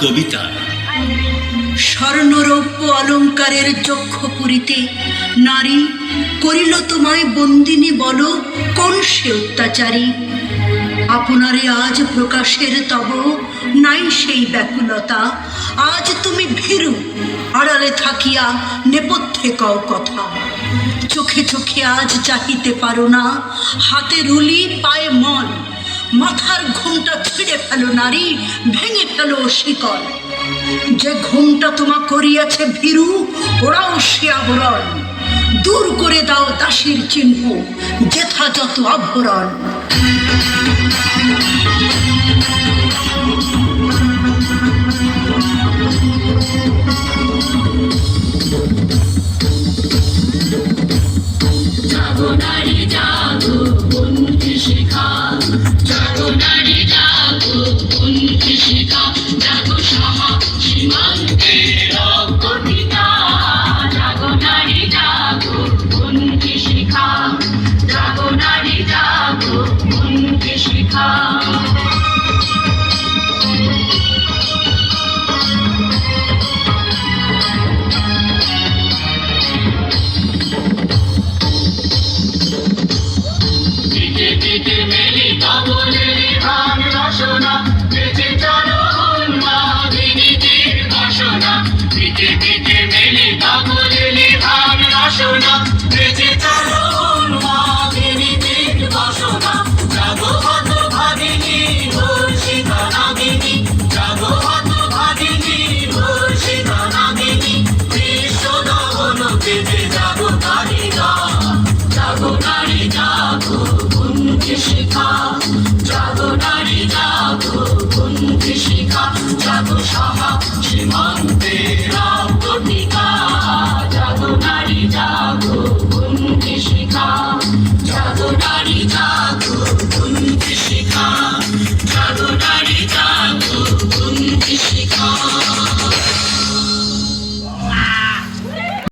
কবিতা। স্বর্ণরৌপ্য অলঙ্কারের চক্ষ পুরিতে নারী করিল তোমায় বন্দিনী বলো, কোন সে অত্যাচারী? আপনারে আজ প্রকাশের তব নাই সেই ব্যাকুলতা। আজ তুমি ভীরু, আড়ালে থাকিয়া নেপথ্যে কও কথা। চোখে চোখে আজ চাহিতে পারো না, হাতে রুলি পায়ে মন মাথার ঘুমটা ছিঁড়ে ফেলো, নারী। ভেঙে ফেলো শিকল। যে ঘুমটা তোমা করিয়াছে ভীরু, ওরাও সে আবরণ। দূর করে দাও দাসীর চিহ্ন, যেথা যত আভরণ জাগো নারী রসনা বেঁচে চলো উন্মাদিনীতির বাসনা দিকে দিকে মেলি কবলের ধান রসনা। বেঁচে চলো উন্মাদিনীতির বাসনা জাগো হত ভাগিনী ঘোষিতা নাগিনী। জাগো হত ভাগিনী ঘোষিতা নাগিনী। বিশ্ব দহন পেতে জাগো কারিগা জাগো নারী জাগো বন্ধু শিখা।